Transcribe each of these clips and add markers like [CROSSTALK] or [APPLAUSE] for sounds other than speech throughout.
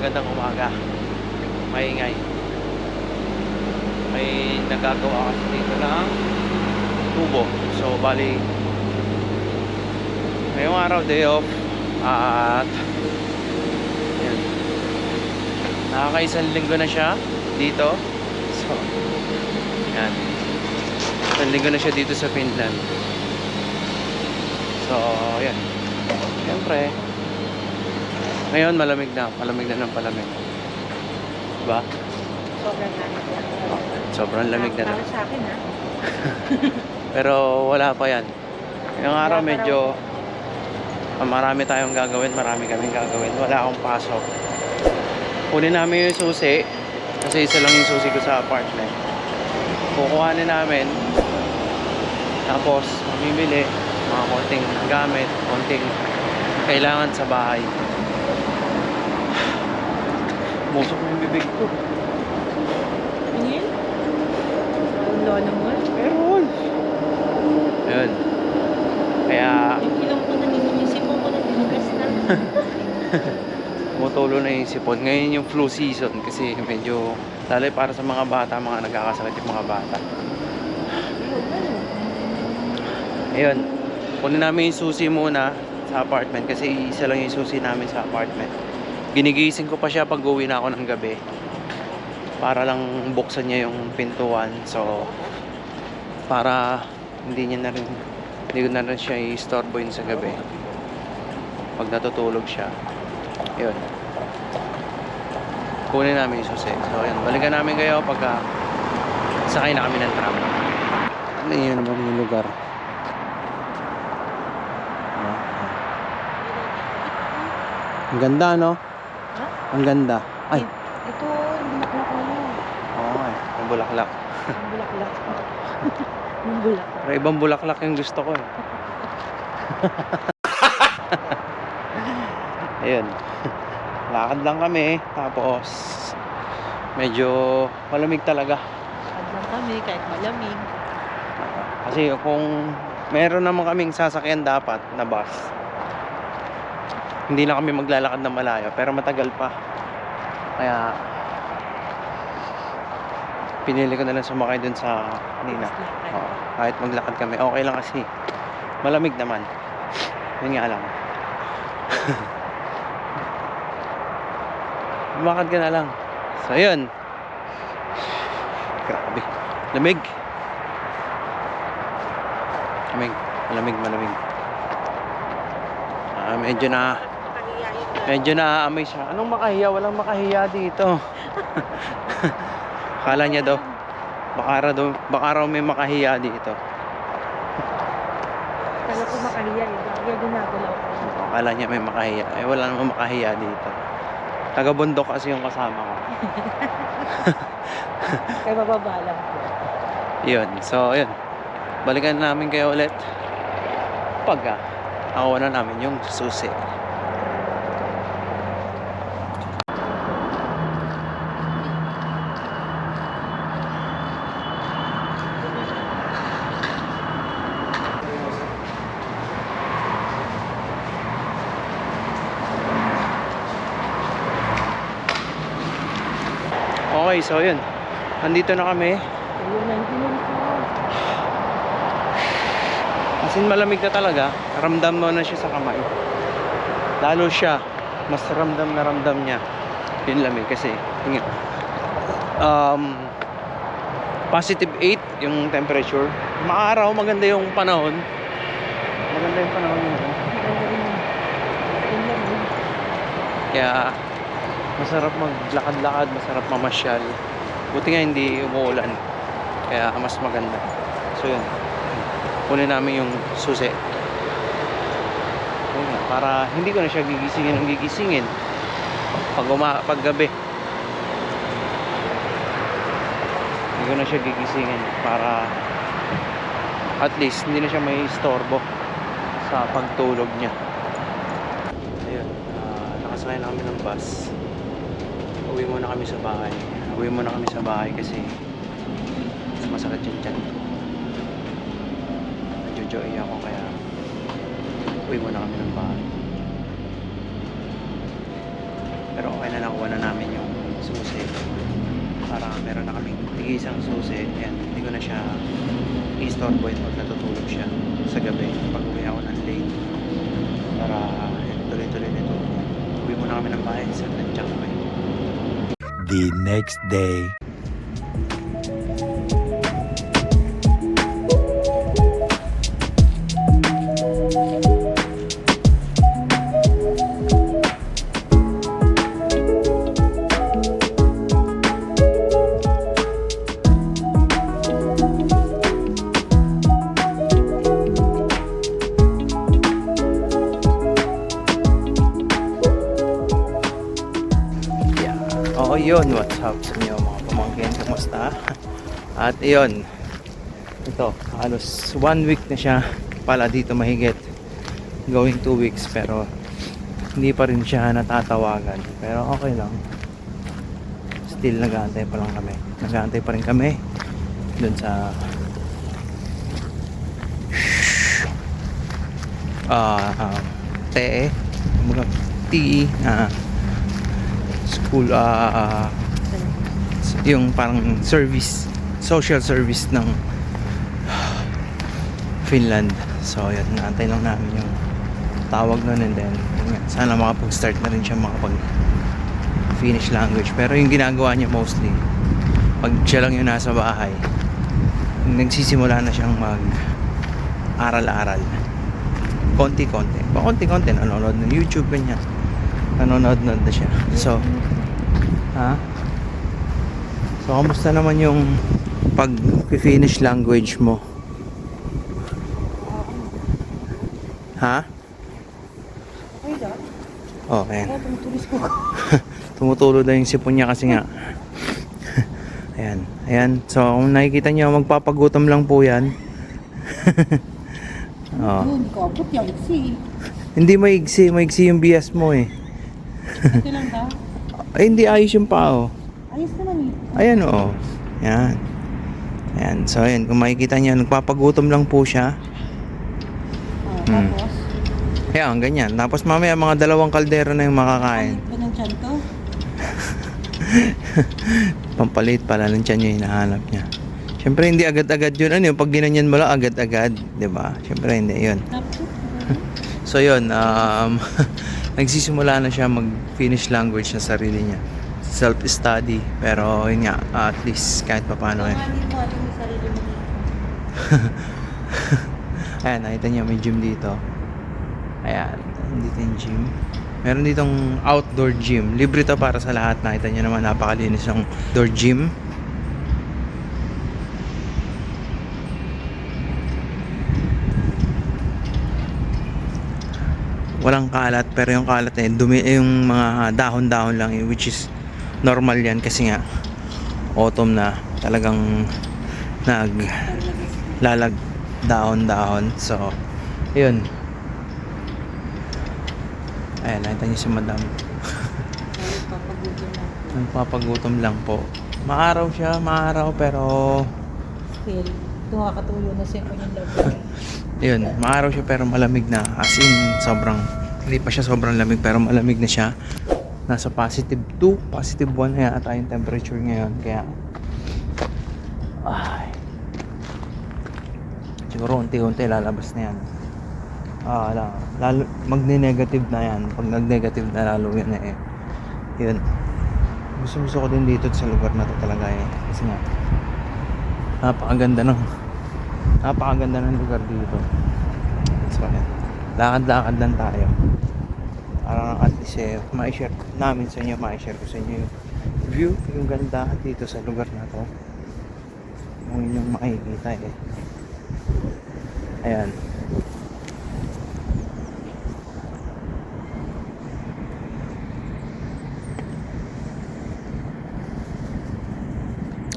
magandang umaga. Maingay. May nagagawa kasi dito ng tubo. So, bali, ngayong araw, day off. At, yan. Nakakaisang linggo na siya dito. So, yan. Isang linggo na siya dito sa Finland. So, yan. Siyempre, ngayon malamig na. Malamig na ng palamig. Diba? Sobrang lamig yan. Sobrang lamig na. Para sa akin ha. [LAUGHS] Pero wala pa yan. Ngayong araw medyo ah, marami tayong gagawin. Marami kaming gagawin. Wala akong pasok. Kunin namin yung susi. Kasi isa lang yung susi ko sa apartment. Kukuhanin namin. Tapos, mamimili. Mga konting gamit. Konting kailangan sa bahay. Musok na yung bibig ko. Tingin? Ang lolo mo? Meron. Yun. Kaya Yung ilong ko na yung sipon ko na tinugas na. tumutulo na yung sipon. Ngayon yung flu season kasi medyo lalo para sa mga bata, mga nagkakasakit yung mga bata. Ayun. Kunin namin yung susi muna sa apartment kasi isa lang yung susi namin sa apartment. Ginigising ko pa siya pag uwi na ako ng gabi. Para lang buksan niya yung pintuan. So, para hindi niya na rin hindi na rin siya i-storboin sa gabi. Pag natutulog siya. Ayun. Kunin namin yung susi. So, ayun. Balikan namin kayo pagka sakay na kami ng tram. Ano yun naman yung lugar? Ang ganda, no? Ha? Ang ganda. Ay, Ito, yung bulaklak na yun. oo eh. Ang bulaklak. Yung bulaklak. Yung bulaklak. Pero ibang bulaklak yung gusto ko eh. [LAUGHS] Ayun. Lakad lang kami. Tapos, medyo malamig talaga. Pag lang kami, kahit malamig. Kasi kung meron naman kaming sasakyan dapat na bus, hindi na kami maglalakad ng malayo. Pero matagal pa. Kaya, pinili ko na lang sumakay dun sa Nina. Mas lakad. Oo, kahit maglakad kami, okay lang kasi malamig naman. Yun nga lang. [LAUGHS] Lumakad ka na lang. So, yun. Grabe. Lamig. Lamig. Malamig, malamig. Ah, medyo na. Medyo naaamoy siya. Anong makahiya? Walang makahiya dito. [LAUGHS] Kala niya daw, baka raw, daw- baka raw may makahiya dito. Kala ko makahiya eh. Kaya ginagalaw ko. Akala niya may makahiya. Eh, wala namang makahiya dito. Taga-bundok kasi yung kasama ko. [LAUGHS] Kaya bababa lang ko. Yun. So, yun. Balikan namin kayo ulit. Pag ah, nakuha na namin yung susi. Okay, so yun. Nandito na kami. As in malamig na talaga. Ramdam mo na siya sa kamay. Lalo siya, mas ramdam na ramdam niya yung lamig kasi tingin. Um, positive 8 yung temperature. Maaraw, maganda yung panahon. Maganda yung panahon yun. Yun. Kaya masarap maglakad-lakad, masarap mamasyal. Buti nga hindi umuulan. Kaya mas maganda. So yun. Kunin namin yung susi. Yun para hindi ko na siya gigisingin ng gigisingin. Pag, uma, pag gabi. Hindi ko na siya gigisingin para at least hindi na siya may istorbo sa pagtulog niya. Ayun, ah, nakasakay na kami ng bus. Uwi muna kami sa bahay. Uwi muna kami sa bahay kasi masakit yung tiyan ko. Nadjojoy ako kaya uwi muna kami ng bahay. Pero okay na nakuha na namin yung susi. Para meron na kaming tigisang susi. Ayan, hindi ko na siya i-storeboy pag natutulog siya sa gabi. Pag uwi ako ng late. Para ayan, tuloy-tuloy nito. Uwi muna kami ng bahay sa nandiyan kami. The next day. Yun. What's up sa inyo mga pamangkin? Kamusta? At yun. Ito, halos one week na siya pala dito mahigit. Going two weeks pero hindi pa rin siya natatawagan. Pero okay lang. Still nag-aantay pa lang kami. Nag-aantay pa rin kami dun sa ah uh, TE mga TE na school ah yung parang service social service ng Finland. So yun naantay lang namin yung tawag nun and then yun sana makapag-start na rin siya makapag Finnish language. Pero yung ginagawa niya mostly pag siya lang yung nasa bahay nagsisimula na siyang mag aral-aral konti-konti konti-konti nanonood ng YouTube ganyan. Nanonood na siya. So ha? So kamusta naman yung pag finish language mo? Ha? Oh ayan. Ko. [LAUGHS] tumutulo daw yung sipon niya kasi nga. [LAUGHS] Ayan ayan. So kung nakikita niyo magpapagutom lang po yan. [LAUGHS] Oh. Hindi maigsi maigsi yung bias mo eh. Ito lang da. Ay hindi ayos yung pao Ayos naman eh. ayan oo yan ayan so ayan kung makikita niyo nagpapagutom lang po siya. Ah, Hmm. Tapos, ayan ganyan. Tapos mamaya mga dalawang kaldero na yung makakain. Palit ba ng tiyan to? [LAUGHS] pampalit pala ng tiyan yung hinahanap niya. Siyempre hindi agad-agad yun. Ano yung pag ginanyan mo lang agad-agad 'di ba? Siyempre hindi yun. Tapos, [LAUGHS] So yun, um, [LAUGHS] nagsisimula na siya mag-finish language sa sarili niya. Self-study. Pero yun nga, at least kahit pa paano eh. [LAUGHS] Ayan, nakita niyo may gym dito. Ayan, dito yung gym. Meron ditong outdoor gym. Libre to para sa lahat. Nakita niyo naman, napakalinis yung outdoor gym. Walang kalat pero yung kalat eh dumi yung mga dahon-dahon lang eh, which is normal yan kasi nga autumn na talagang nag lalag dahon-dahon. So yun. Ayan nakita niyo si madam. Na. nagpapagutom lang po. Maaraw siya maaraw pero Still, tumakatuyo na siya yung love. [LAUGHS] yun maaraw siya pero malamig na. As in sobrang hindi pa siya sobrang lamig pero malamig na siya. Nasa positive 2 positive 1 na yata yung temperature ngayon kaya ay. Siguro unti-unti lalabas na yan. Ah lang lalo magne-negative na yan. Pag nag-negative na lalo yan eh. Yun. Gusto gusto ko din dito sa lugar na to talaga eh. Kasi nga napakaganda ng napakaganda ng lugar dito. So yan lakad-lakad lang tayo. Para at least eh ma-share namin sa inyo ma-share ko sa inyo yung view yung ganda dito sa lugar na to. Yung inyong makikita eh. Ayan.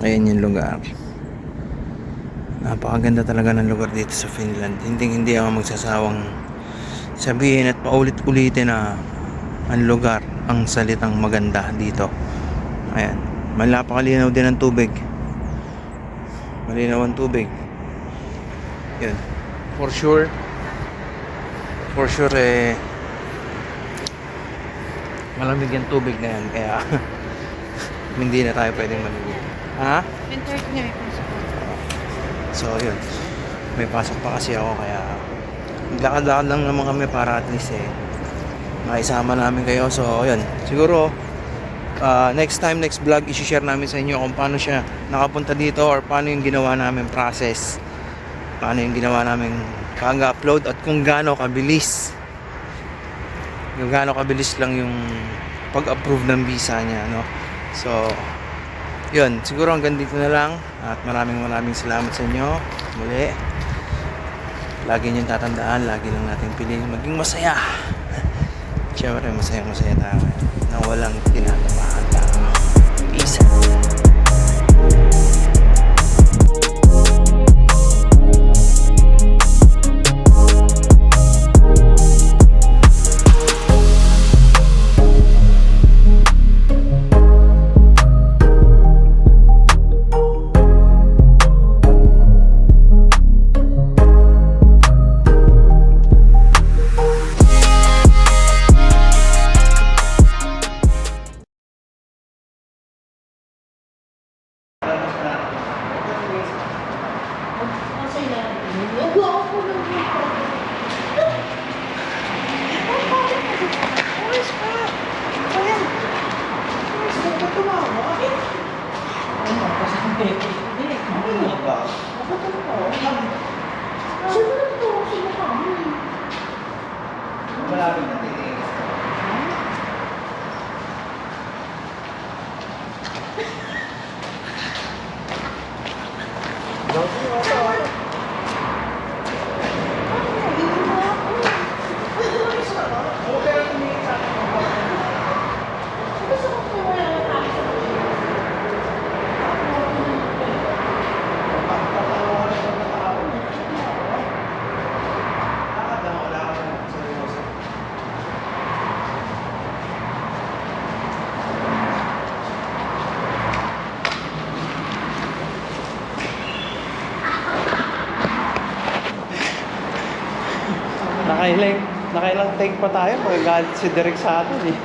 Ayan yung lugar. Napakaganda talaga ng lugar dito sa Finland. Hindi hindi ako magsasawang sabihin at paulit-ulitin na ang lugar ang salitang maganda dito ayan malapakalinaw din ang tubig malinaw ang tubig yun for sure for sure eh malamig yung tubig na yan. Kaya [LAUGHS] hindi na tayo pwedeng maligo. Ha? 10.30 nga ito sa So, yun. May pasok pa kasi ako kaya lakad-lakad lang naman kami para at least eh maisama namin kayo. So, yun. Siguro uh, next time, next vlog, isi-share namin sa inyo kung paano siya nakapunta dito or paano yung ginawa namin process. Paano yung ginawa namin pag-upload at kung gaano kabilis. Yung gaano kabilis lang yung pag-approve ng visa niya, no? So, yun, siguro hanggang dito na lang at maraming maraming salamat sa inyo muli lagi nyo tatandaan lagi lang natin piliin maging masaya. Syempre masaya masaya tayo. Na walang tinatamaan tao peace Nakailang, nakailang take pa tayo magagalit si Derek sa atin eh.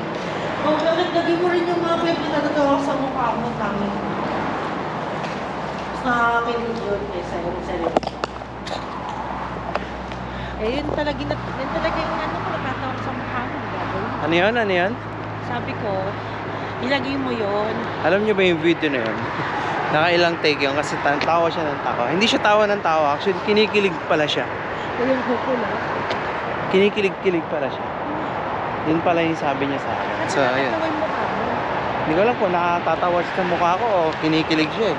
Oh, bakit lagay mo rin yung mga pwede na nagawa sa mukha mo namin? Mas nakakakilig yun eh, sa iyo, sa iyo. Eh, yun talaga, yun talaga yung ano ko, nakatawa sa mukha mo, gagawin. Ano yun? Ano yun? Sabi ko, ilagay mo yun. Alam niyo ba yung video na yun? [LAUGHS] Nakailang take yun kasi ta- tawa siya ng tawa. Hindi siya tawa ng tawa. Actually, kinikilig pala siya. O yung kuko na. Kinikilig-kilig pala siya. Yun pala yung sabi niya sa akin. So, ayun. Nakatawa yung mukha mo. Hindi ko alam kung nakatatawa siya sa mukha ko o kinikilig siya eh.